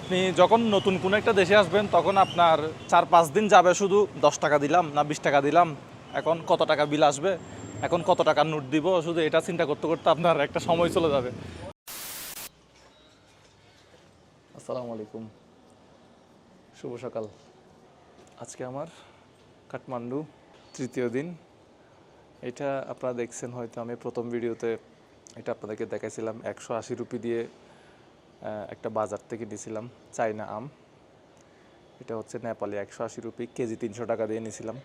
আপনি যখন নতুন কোনো একটা দেশে আসবেন, তখন আপনার চার পাঁচ দিন যাবে শুধু দশ টাকা দিলাম না বিশ টাকা দিলাম। এখন কত টাকা বিল আসবে? এখন কত টাকা নোট দিব? শুধু এটা চিন্তা করতে করতে আপনার একটা সময় চলে যাবে। আসসালামু আলাইকুম। শুভ সকাল। আজকে আমার কাঠমান্ডু তৃতীয় দিন। এটা আপনারা দেখছেন হয়তো, আমি প্রথম ভিডিওতে এটা আপনাদেরকে দেখাইছিলাম। একশো আশি রুপি দিয়ে একটা বাজার থেকে নিয়েছিলাম চাইনা আম। এটা হচ্ছে নেপালি একশো আশি রুপি কেজি তিনশো টাকা দিয়ে নিয়েছিলাম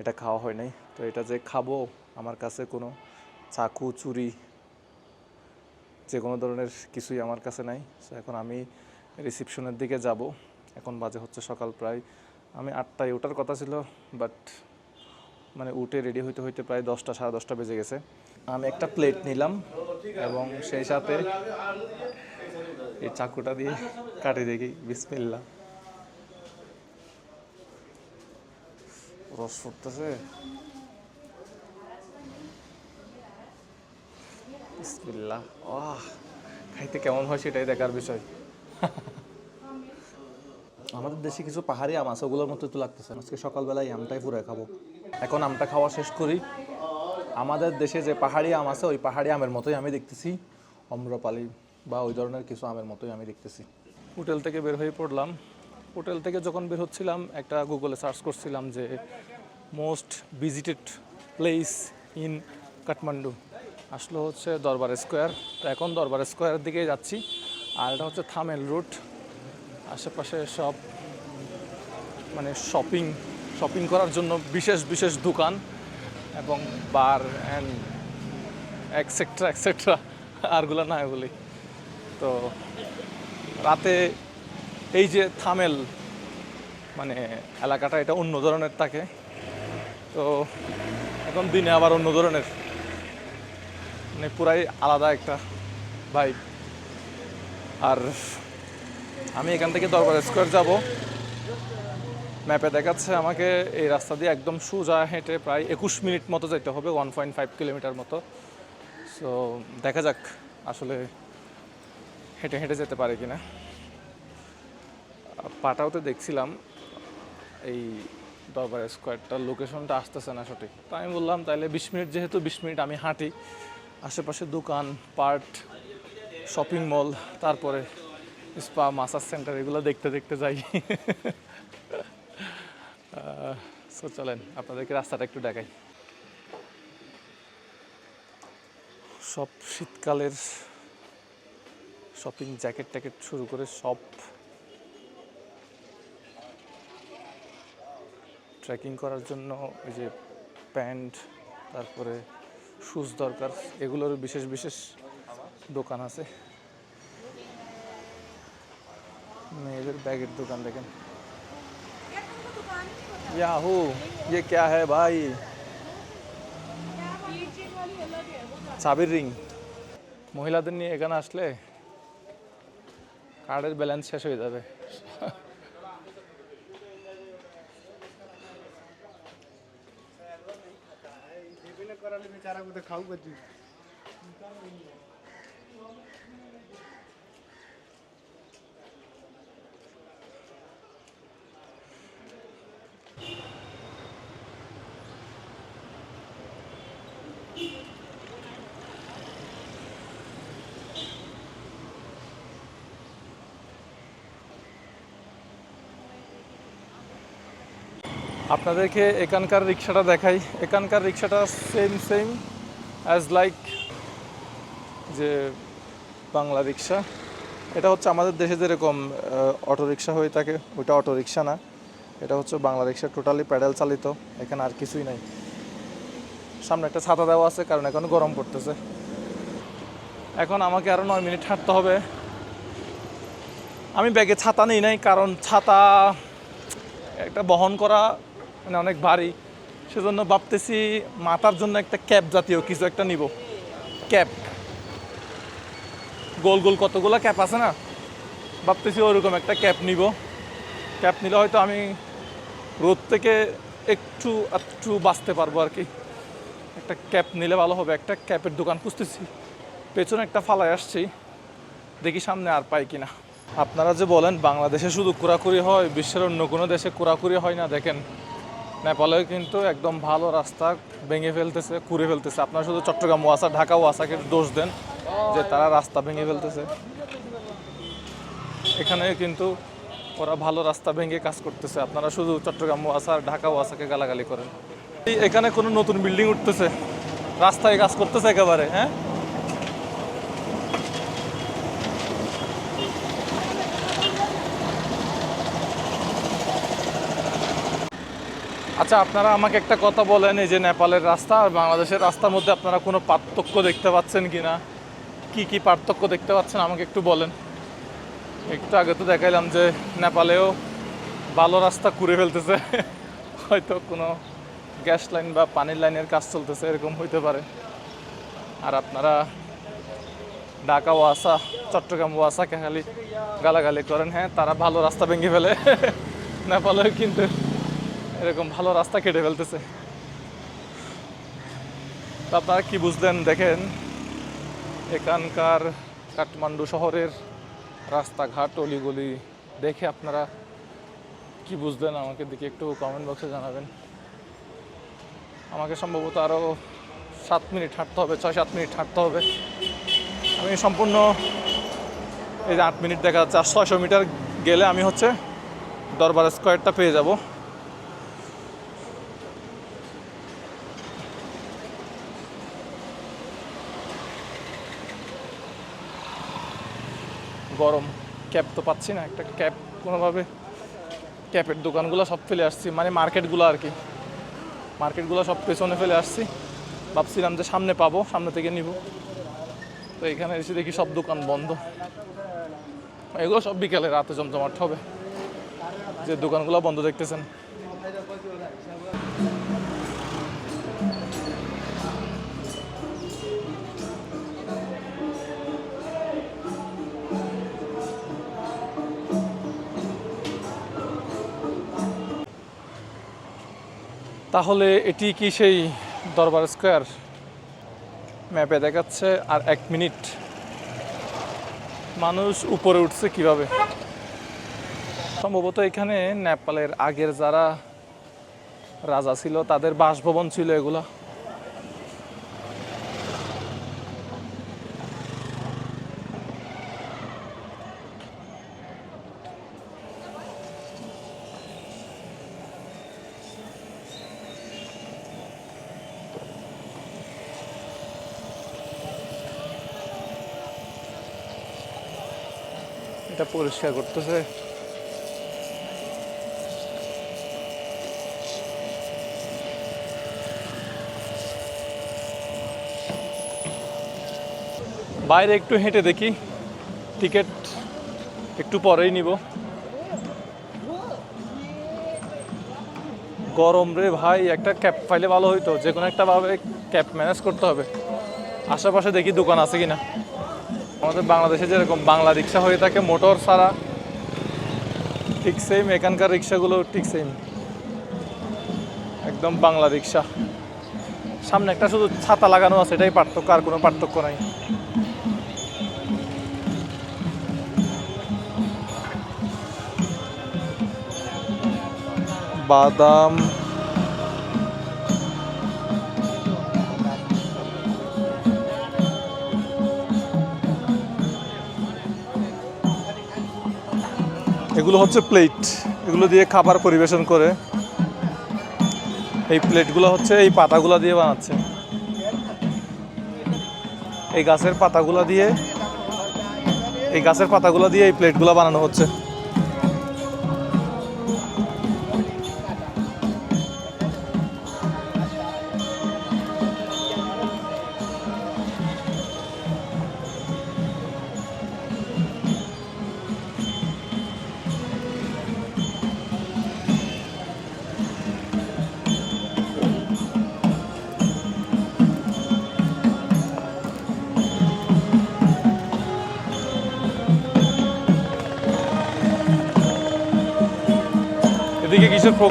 এটা খাওয়া হয় নাই। তো এটা যে খাব, আমার কাছে কোনো চাকু, চুরি, যে কোনো ধরনের কিছুই আমার কাছে নাই। সো এখন আমি রিসিপশনের দিকে যাব। এখন বাজে হচ্ছে সকাল প্রায়, আমি আটটায় ওঠার কথা ছিল বাট মানে উঠে রেডি হইতে হইতে প্রায় দশটা, সাড়ে দশটা বেজে গেছে। আমি একটা প্লেট নিলাম এবং সেই সাথে এই চাকুটা দিয়ে কাটি দেখি বিসমিল্লা রস ফুটতেছে। খাইতে কেমন হয় সেটাই দেখার বিষয়। আমাদের দেশে কিছু পাহাড়ি আম আছে, ওগুলোর মতো তো লাগতেছে। আজকে সকালবেলায় আমটাই পুরো খাব। এখন আমটা খাওয়া শেষ করি। আমাদের দেশে যে পাহাড়ি আম আছে, ওই পাহাড়ি আমের মতোই আমি দেখতেছি। অম্রপালি। বা ওই ধরনের কিছু আমের মতোই আমি দেখতেছি। হোটেল থেকে বের হয়ে পড়লাম। হোটেল থেকে যখন বের হচ্ছিলাম, একটা গুগলে সার্চ করছিলাম যে most visited place in Kathmandu আসলে হচ্ছে দরবার স্কোয়ার তো এখন দরবার স্কোয়ারের দিকে যাচ্ছি। আর এটা হচ্ছে থামেল রুট আশেপাশে সব মানে শপিং শপিং করার জন্য বিশেষ বিশেষ দোকান এবং বার অ্যান্ড এক্সেট্রা এক্সেট্রা আরগুলো না বলি। তো রাতে এই যে থামেল মানে এলাকাটা এটা অন্য ধরনের থাকে। তো এখন দিনে আবার অন্য ধরনের। মানে পুরাই আলাদা একটা বাইক আর আমি এখান থেকে দরবার স্কোয়ার যাব। ম্যাপে দেখাচ্ছে আমাকে, এই রাস্তা দিয়ে একদম সোজা হেঁটে প্রায় একুশ মিনিট মতো যেতে হবে ওয়ান পয়েন্ট ফাইভ কিলোমিটার মতো। সো দেখা যাক আসলে হেঁটে হেঁটে যেতে পারে কিনা। পাটাওতে দেখছিলাম, এই দরবার স্কোয়ারটার লোকেশনটা আসতেছে না সঠিক। তো আমি বললাম তাহলে বিশ মিনিট, যেহেতু বিশ মিনিট আমি হাঁটি, আশেপাশে দোকান, পার্ট, শপিং মল, তারপরে স্পা, মাসাজ সেন্টার, এগুলো দেখতে দেখতে যাই। সো চলেন, আপনাদেরকে রাস্তাটা একটু দেখাই। সব শীতকালের শপিং জ্যাকেট ট্যাকেট শুরু করে সব ট্রেকিং করার জন্য ওই যে প্যান্ট তারপরে শুজ দরকার এগুলোর বিশেষ বিশেষ দোকান আছে মেয়েদের ব্যাগের দোকান দেখেন याहू ये क्या है भाई চাবির রিং মহিলাদের নিয়ে এখানে আসলে কার্ডের ব্যালেন্স শেষ হয়ে যাবে। করালে বেচারা আপনাদেরকে এখানকার রিক্সাটা দেখাই। এখানকার রিক্সাটা সেম সেম অ্যাজ লাইক যে বাংলা রিক্সা। এটা হচ্ছে আমাদের দেশে যেরকম অটো রিক্সা হয়ে থাকে, ওইটা অটো রিক্সা না। এটা হচ্ছে বাংলা রিক্সা টোটালি প্যাডেল চালিত, এখানে আর কিছুই নাই। সামনে একটা ছাতা দেওয়া আছে, কারণ এখন গরম পড়তেছে। এখন আমাকে আরও নয় মিনিট হাঁটতে হবে। আমি ব্যাগে ছাতা নেই নাই, কারণ ছাতা একটা বহন করা মানে অনেক ভারী। সেজন্য ভাবতেছি মাথার জন্য একটা ক্যাপ জাতীয় কিছু একটা নিব। ক্যাপ। গোল গোল কতগুলো ক্যাপ আছে না? ভাবতেছি ওরকম একটা ক্যাপ নিব। ক্যাপ নিলে হয়তো আমি রোদ থেকে একটু একটু বাঁচতে পারব আর কি। একটা ক্যাপ নিলে ভালো হবে। একটা ক্যাপের দোকান খুঁজতেছি। পেছনে একটা ফালায় আসছি। দেখি সামনে আর পাই কিনা। আপনারা যে বলেন, বাংলাদেশে শুধু কুরাকুরি হয়, বিশ্বের অন্য কোনো দেশে কুরাকুরি হয় না, দেখেন। নেপালেও কিন্তু একদম ভালো রাস্তা ভেঙে ফেলতেছে, কুড়ে ফেলতেছে। আপনারা শুধু চট্টগ্রাম, ওয়াসা, ঢাকা, ওয়াসাকে দোষ দেন যে তারা রাস্তা ভেঙে ফেলতেছে। এখানে কিন্তু ওরা ভালো রাস্তা ভেঙে কাজ করতেছে। আপনারা শুধু চট্টগ্রাম, ওয়াসা আর ঢাকা, ওয়াসাকে গালাগালি করেন। এখানে কোনো নতুন বিল্ডিং উঠতেছে? রাস্তায় কাজ করতেছে একেবারে হ্যাঁ? আচ্ছা আপনারা আমাকে একটা কথা বলেন, এই যে নেপালের রাস্তা আর বাংলাদেশের রাস্তার মধ্যে আপনারা কোনো পার্থক্য দেখতে পাচ্ছেন কি না কী কী পার্থক্য দেখতে পাচ্ছেন আমাকে একটু বলেন। একটু আগে তো দেখাইলাম যে নেপালেও ভালো রাস্তা কুড়ে ফেলতেছে। হয়তো কোনো গ্যাস লাইন বা পানির লাইনের কাজ চলতেছে, এরকম হইতে পারে। আর আপনারা ঢাকা, ওয়াসা, চট্টগ্রাম ওয়াসাকে খালি গালাগালি করেন হ্যাঁ তারা ভালো রাস্তা ভেঙে ফেলে। নেপালেও কিন্তু এরকম ভালো রাস্তা কেটে ফেলতেছে। আপনারা কি বুঝলেন, দেখেন, এখানকার কাঠমান্ডু শহরের রাস্তাঘাট, অলিগলি দেখে আপনারা কি বুঝলেন? আমাকে দিকে একটু কমেন্ট বক্সে জানাবেন। আমাকে সম্ভবত আরও সাত মিনিট হাঁটতে হবে, ছয়, সাত মিনিট হাঁটতে হবে। আমি সম্পূর্ণ এই যে আট মিনিট দেখা যাচ্ছে, আর ছয়শো মিটার গেলে আমি হচ্ছে দরবার স্কোয়ারটা পেয়ে যাব। গরম ক্যাপ তো পাচ্ছি না। একটা ক্যাপ কোনোভাবে ক্যাপের দোকানগুলো সব ফেলে আসছি মানে মার্কেটগুলো আর কি। মার্কেটগুলো সব পেছনে ফেলে আসছি। ভাবছিলাম যে সামনে পাবো, সামনে থেকে নিব। তো এখানে এসে দেখি সব দোকান বন্ধ। এগুলো সব বিকালে রাতে জমজমাট হবে। যে দোকানগুলো বন্ধ দেখতেছেন। তাহলে এটি কি সেই দরবার স্কোয়ার? ম্যাপে দেখাচ্ছে, আর এক মিনিট। মানুষ উপরে উঠছে কীভাবে? সম্ভবত এখানে নেপালের আগের যারা রাজা ছিল, তাদের বাসভবন ছিল এগুলা। পরিষ্কার করতেছে। বাইরে একটু হেঁটে দেখি, টিকিট একটু পরেই নিব। গরম রে ভাই, একটা ক্যাব পাইলে ভালো হইতো যে কোনো একটা ভাবে ক্যাব ম্যানেজ করতে হবে। আশেপাশে দেখি দোকান আছে কিনা। আমাদের বাংলাদেশে যেরকম বাংলা রিক্সা হয়ে থাকে, মোটর ছাড়া, ঠিক সেম এখানকার রিক্সাগুলো ঠিক সেম একদম বাংলা রিক্সা। সামনে একটা শুধু ছাতা লাগানো আছে, এটাই পার্থক্য, আর কোনো পার্থক্য নাই। বাদাম এগুলো হচ্ছে প্লেট এগুলো দিয়ে খাবার পরিবেশন করে। এই প্লেটগুলো হচ্ছে এই পাতাগুলো দিয়ে বানাচ্ছে। এই গাছের পাতাগুলো দিয়ে এই গাছের পাতাগুলো দিয়ে এই প্লেটগুলো বানানো হচ্ছে।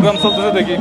প্রোগ্রাম চলতেছে দেখি।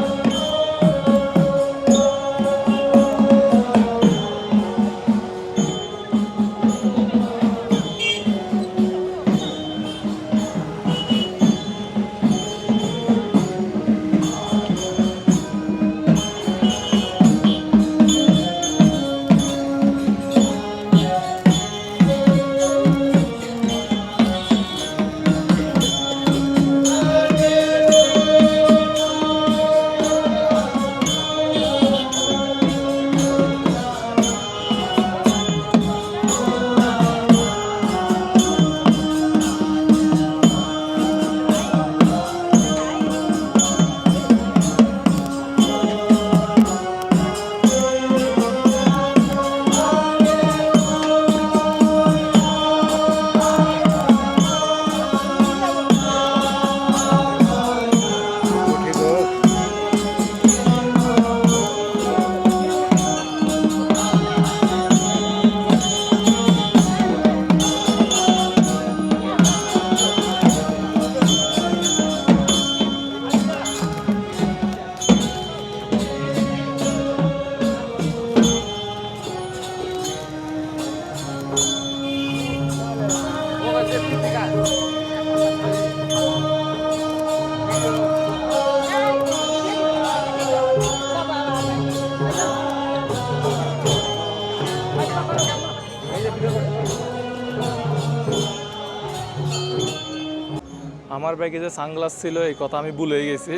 আমার ব্যাগে যে সানগ্লাস ছিল, এই কথা আমি ভুলে গেছি।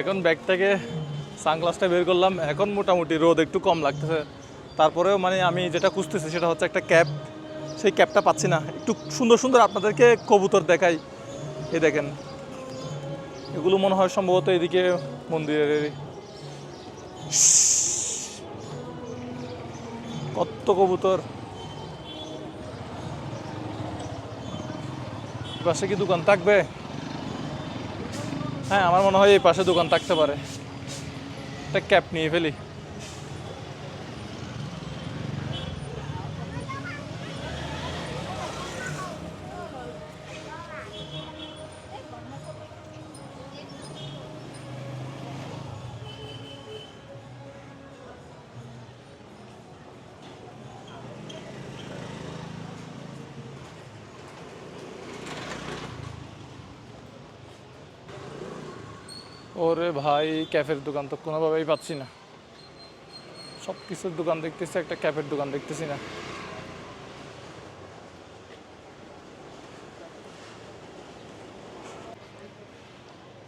এখন ব্যাগ থেকে সানগ্লাসটা বের করলাম। এখন মোটামুটি রোদ একটু কম লাগতেছে। তারপরেও মানে আমি যেটা খুঁজতেছি সেটা হচ্ছে একটা ক্যাব সেই ক্যাবটা পাচ্ছি না। একটু সুন্দর সুন্দর আপনাদেরকে কবুতর দেখাই। এ দেখেন, এগুলো মনে হয় সম্ভবত এদিকে মন্দিরের কত কবুতর। পাশে কি দোকান থাকবে? হ্যাঁ আমার মনে হয় এই পাশে দোকান থাকতে পারে। একটা ক্যাপ নিয়ে ফেলি। ওরে ভাই ক্যাফের দোকান তো কোনোভাবেই পাচ্ছি না সব কিছুর দোকান দেখতেছি একটা ক্যাফের দোকান দেখতেছি না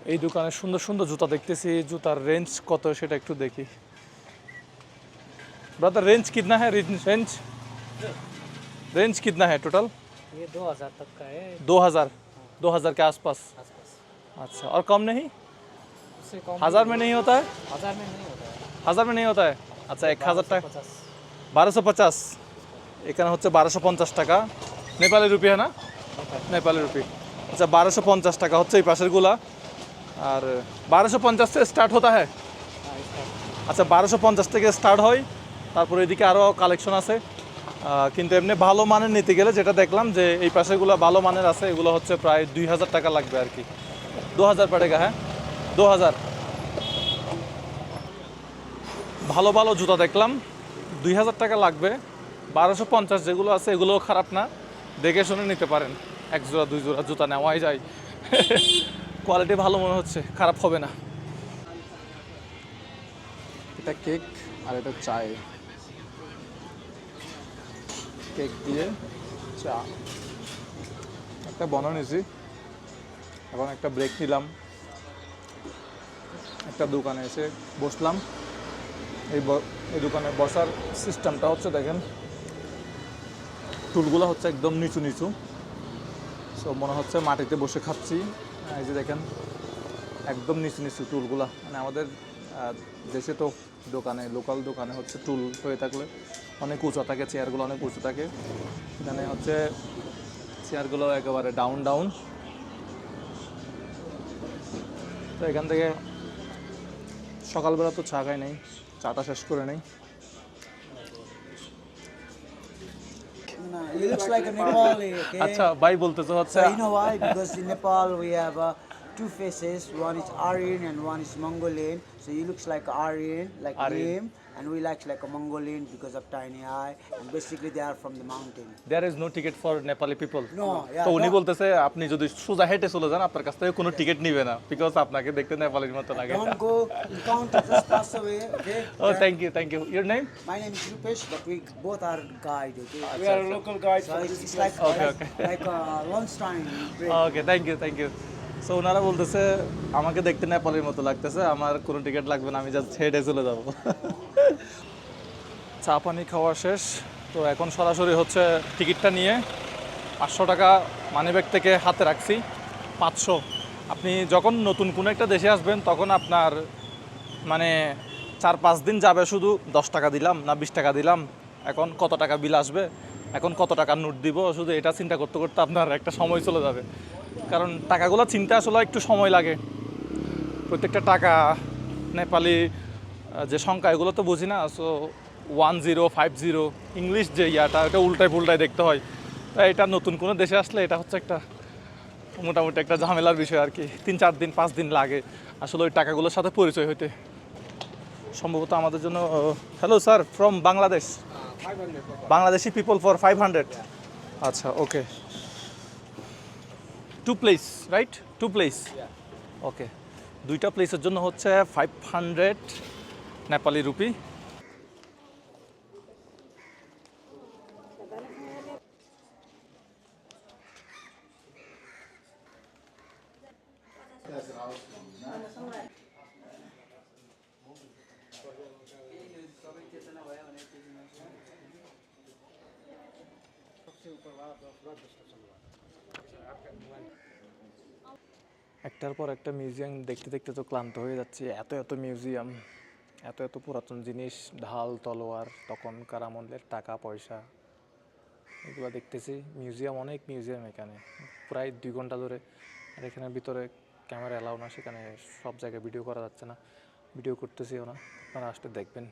এই দোকানে সুন্দর সুন্দর জুতা দেখতেছি জুতার রেঞ্জ কত সেটা একটু দেখি ब्रदर रेंज कितना है रेंज रेंज रेंज कितना है टोटल ये दो हजार तक का है दो हज़ार दो हज़ार के आसपास आसपास अच्छा और कम नहीं उससे कम हज़ार में नहीं होता है हजार में नहीं होता है হাজার में नहीं होता है আচ্ছা এক হাজার টাকা पचास বারোশো পঞ্চাশ এখানে হচ্ছে বারোশো পঞ্চাশ টাকা নেপালি রুপি হ্যাঁ না নেপালি রুপি আচ্ছা বারোশো পঞ্চাশ টাকা হচ্ছে এই পাশেরগুলা আর বারোশো পঞ্চাশ থেকে স্টার্ট হতা হ্যাঁ हाँ इसका আচ্ছা বারোশো পঞ্চাশ থেকে স্টার্ট হয় তারপরে এদিকে আরও কালেকশন আছে আহ, কিন্তু এমনি ভালো মানের নিতে গেলে যেটা দেখলাম যে এই পাশেগুলো ভালো মানের আছে এগুলো হচ্ছে প্রায় দুই হাজার টাকা লাগবে আর কি দু হাজার পড়েগা হ্যাঁ দু হাজার। ভালো ভালো জুতা দেখলাম। দুই হাজার টাকা লাগবে। বারোশো পঞ্চাশ যেগুলো আছে এগুলোও খারাপ না। দেখে শুনে নিতে পারেন। এক জোড়া, দুই জোড়া জুতা নেওয়াই যায়। কোয়ালিটি ভালো মনে হচ্ছে, খারাপ হবে না। এটা কেক আর এটা চায় কেক দিয়ে চা। একটা বনা নিয়েছি এখন একটা ব্রেক নিলাম। একটা দোকানে এসে বসলাম। এই এই দোকানে বসার সিস্টেমটা হচ্ছে দেখেন টুলগুলো হচ্ছে একদম নিচু নিচু। সো মনে হচ্ছে মাটিতে বসে খাচ্ছি। এই যে দেখেন, একদম নিচু নিচু টুলগুলা মানে আমাদের দেশে তো দোকানে লোকাল দোকানে হচ্ছে টুল হয়ে থাকলে অনেক উঁচু থাকে, চেয়ারগুলো অনেক উঁচু থাকে। এখানে হচ্ছে চেয়ারগুলো একেবারে ডাউন ডাউন তো এখান থেকে সকালবেলা তো চা খাই নেই চাটা শেষ করে নেই looks like a Nepali, okay? আচ্ছা ভাই বলতেছে হচ্ছে know why? Because in Nepal we have uh, two faces. One is Aryan and one is Mongolian. So he looks like Aryan, like Aryan. him, and we like like a Mongolian because of tiny eye. And basically they are from the mountain. There is no ticket for Nepali people No, yeah. তো উনি don't- বলতেছে আপনি যদি সোজা হেঁটে চলে যান আপনার কাছ থেকে কোনো টিকিট নিবে না বিকজ আপনাকে দেখতে নেপালির মতো লাগে Don't go. The counter just pass away, okay? Oh thank you thank you your name My name is Rupesh, but we both are guide, okay? We are local guides So for it's, this it's like Okay, like, okay. like uh, lunchtime break. Okay thank you thank you so ওনারা বলতেছে আমাকে দেখতে নেপালের মতো লাগতেছে আমার কোনো ticket লাগবে না আমি জাস্ট হেঁটে চলে যাব চা পানি খাওয়া শেষ। তো এখন সরাসরি হচ্ছে টিকিটটা নিয়ে পাঁচশো টাকা মানিব্যাগ থেকে হাতে রাখছি। পাঁচশো। আপনি যখন নতুন কোনো একটা দেশে আসবেন, তখন আপনার মানে চার পাঁচ দিন যাবে শুধু। দশ টাকা দিলাম না বিশ টাকা দিলাম। এখন কত টাকা বিল আসবে? এখন কত টাকার নোট দিব? শুধু এটা চিন্তা করতে করতে আপনার একটা সময় চলে যাবে। কারণ টাকাগুলো চিন্তা আসলে একটু সময় লাগে। প্রত্যেকটা টাকা নেপালি যে সংখ্যা এগুলো তো বুঝি না so one zero five zero English যে ইয়াটা ওটা উল্টায় পুল্টায় দেখতে হয়। তাই এটা নতুন কোনো দেশে আসলে এটা হচ্ছে একটা মোটামুটি একটা ঝামেলার বিষয় আর কি। তিন চার দিন পাঁচ দিন লাগে আসলে ওই টাকাগুলোর সাথে পরিচয় হইতে। সম্ভবত আমাদের জন্য hello sir from Bangladesh Bangladeshi people for five hundred আচ্ছা okay two place right two place okay দুইটা প্লেসের জন্য হচ্ছে ফাইভ হান্ড্রেড নেপালি রুপি একটার পর একটা মিউজিয়াম দেখতে দেখতে তো ক্লান্ত হয়ে যাচ্ছে। এত এত মিউজিয়াম এত এত পুরাতন জিনিস, ঢাল, তলোয়ার তখনকার আমলের টাকা, পয়সা, এগুলো দেখতেছি। মিউজিয়াম, অনেক মিউজিয়াম এখানে। প্রায় দুই ঘণ্টা ধরে। আর এখানে ভিতরে ক্যামেরা এলাও না, সেখানে সব জায়গায় ভিডিও করা যাচ্ছে না। ভিডিও করতেছিও না। আপনারা আসতে দেখবেন।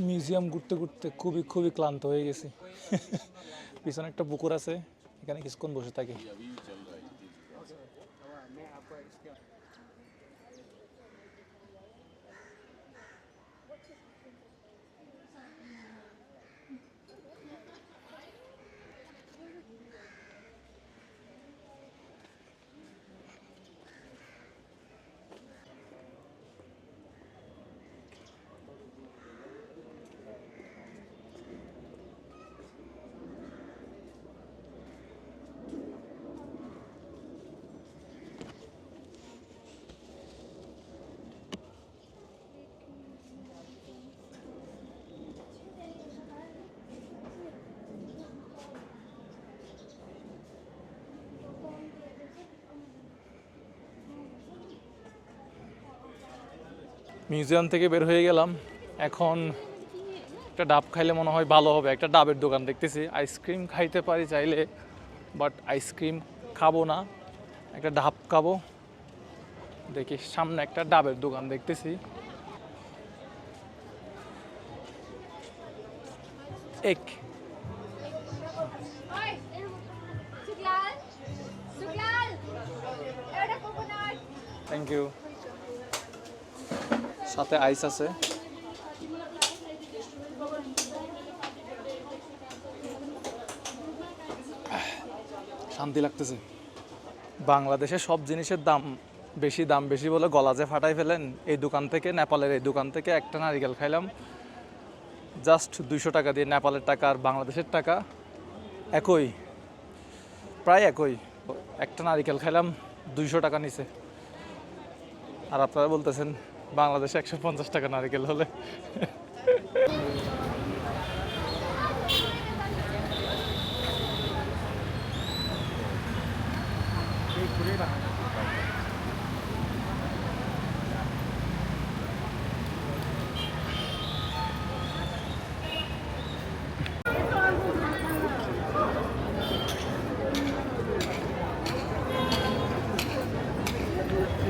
মিউজিয়াম ঘুরতে ঘুরতে খুবই খুবই ক্লান্ত হয়ে গেছি। পিছনে একটা পুকুর আছে, এখানে কিছুক্ষণ বসে থাকি। মিউজিয়াম থেকে বের হয়ে গেলাম। এখন একটা ডাব খাইলে মনে হয় ভালো হবে। একটা ডাবের দোকান দেখতেছি। আইসক্রিম খাইতে পারি চাইলে, বাট আইসক্রিম খাব না। একটা ডাব খাব। দেখি, সামনে একটা ডাবের দোকান দেখতেছি। এক আইস আছে। শান্তি লাগতেছে। বাংলাদেশে সব জিনিসের দাম বেশি দাম বেশি বলে গলা যে ফাটাই ফেলেন, এই দোকান থেকে, নেপালের এই দোকান থেকে একটা নারিকেল খাইলাম। জাস্ট দুইশো টাকা দিয়ে নেপালের টাকা আর বাংলাদেশের টাকা। একই, প্রায় একই। একটা নারিকেল খাইলাম, দুইশো টাকা নিচে। আর আপনারা বলতেছেন বাংলাদেশে একশো পঞ্চাশ টাকা নারিকেল হলে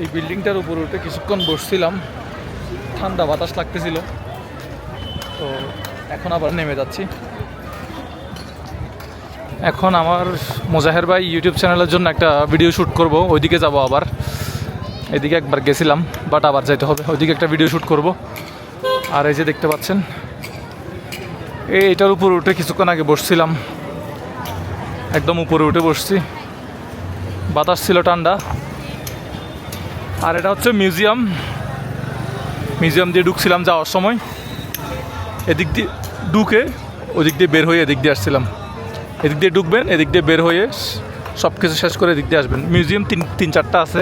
এই বিল্ডিংটার উপরে উঠে কিছুক্ষণ বসছিলাম। ঠান্ডা বাতাস লাগতেছিল। তো এখন আবার নেমে যাচ্ছি। এখন আমার মোজাহের ভাই ইউটিউব চ্যানেলের জন্য একটা ভিডিও শ্যুট করব। ওইদিকে যাব আবার। এদিকে একবার গেছিলাম বাট আবার যাইতে হবে। ওইদিকে একটা ভিডিও শ্যুট করব। আর এই যে দেখতে পাচ্ছেন, এই এটার উপরে উঠে কিছুক্ষণ আগে বসছিলাম। একদম উপরে উঠে বসছি। বাতাস ছিল ঠান্ডা। আর এটা হচ্ছে মিউজিয়াম। মিউজিয়াম দিয়ে ঢুকছিলাম যাওয়ার সময়। এদিক দিয়ে ঢুকে ওদিক দিয়ে বের হয়ে এদিক দিয়ে আসছিলাম। এদিক দিয়ে ঢুকবেন, এদিক দিয়ে বের হয়ে সব কিছু শেষ করে এদিক দিয়ে আসবেন। মিউজিয়াম তিন তিন চারটা আছে।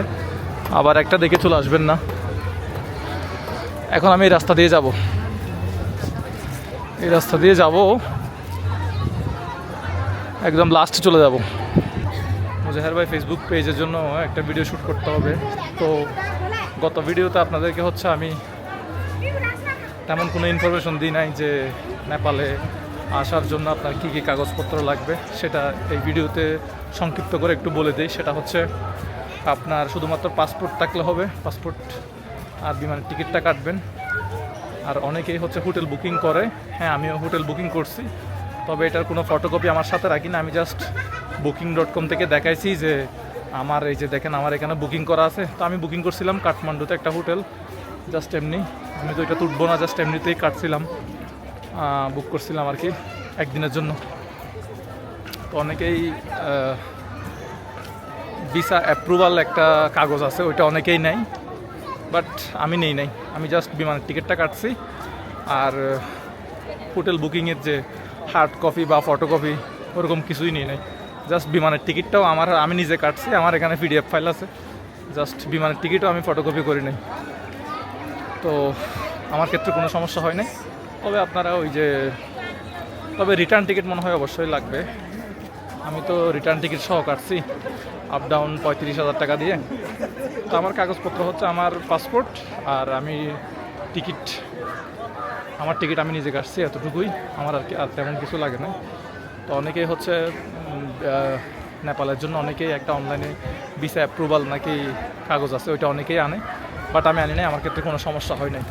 আবার একটা দেখে চলে আসবেন না। এখন আমি এই রাস্তা দিয়ে যাব। এই রাস্তা দিয়ে যাব। একদম লাস্টে চলে যাব। মুজাহের ভাই ফেসবুক পেজের জন্য একটা ভিডিও শ্যুট করতে হবে। তো গত ভিডিওতে আপনাদেরকে হচ্ছে আমি তেমন কোনো ইনফরমেশন দিই নাই যে নেপালে আসার জন্য আপনার কী কী কাগজপত্র লাগবে। সেটা এই ভিডিওতে সংক্ষিপ্ত করে একটু বলে দিই। সেটা হচ্ছে আপনার শুধুমাত্র পাসপোর্ট থাকলে হবে। পাসপোর্ট আর বিমানের টিকিটটা কাটবেন। আর অনেকেই হচ্ছে হোটেল বুকিং করে। হ্যাঁ আমিও হোটেল বুকিং করছি। তবে এটার কোনো ফটোকপি আমার সাথে রাখি না। আমি জাস্ট বুকিং ডট কম থেকে দেখাইছি যে আমার এই যে দেখেন, আমার এখানে বুকিং করা আছে। তো আমি বুকিং করছিলাম কাঠমান্ডুতে একটা হোটেল। জাস্ট এমনি। আমি তো এটা তুটবো না, জাস্ট এমনিতেই কাটছিলাম। বুক করছিলাম আর কি একদিনের জন্য। তো অনেকেই ভিসা অ্যাপ্রুভাল একটা কাগজ আছে, ওইটা অনেকেই নেয়। বাট আমি নেই নাই। আমি জাস্ট বিমানের টিকিটটা কাটছি। আর হোটেল বুকিংয়ের যে হার্ড কপি বা ফটোকপি ওরকম কিছুই নিয়ে নাই। জাস্ট বিমানের টিকিটটাও আমার, আমি নিজে কাটছি, আমার এখানে পিডিএফ ফাইল আছে। জাস্ট বিমানের টিকিটও আমি ফটোকপি করি নাই। তো আমার ক্ষেত্রে কোনো সমস্যা হয় নাই। তবে আপনারা ওই যে, তবে রিটার্ন টিকিট মনে হয় অবশ্যই লাগবে। আমি তো রিটার্ন টিকিট সহ কাটছি আপ ডাউন পঁয়ত্রিশ হাজার টাকা দিয়ে। তো আমার কাগজপত্র হচ্ছে আমার পাসপোর্ট আর আমি টিকিট আমার টিকিট আমি নিজে কাটছি এতটুকুই। আমার আর কি, আর তেমন কিছু লাগে না তো অনেকেই হচ্ছে নেপালের জন্য অনেকেই একটা অনলাইনে ভিসা অ্যাপ্রুভাল নাকি কাগজ আছে, ওইটা অনেকেই আনে বাট আমি আনি নাই, আমার ক্ষেত্রে কোনো সমস্যা হয় নাই।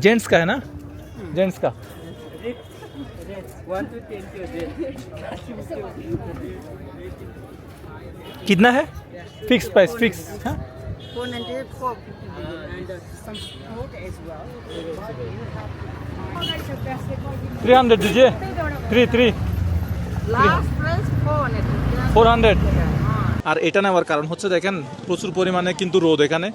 जेंट्स का है ना जेंट्स का कितना है फिक्स प्राइस फिक्स हाँ थ्री हंड्रेड दीजिए थ्री थ्री ফোর হান্ড্রেড আর এটা নেওয়ার কারণ হচ্ছে দেখেন প্রচুর পরিমাণে কিন্তু রোদ এখানে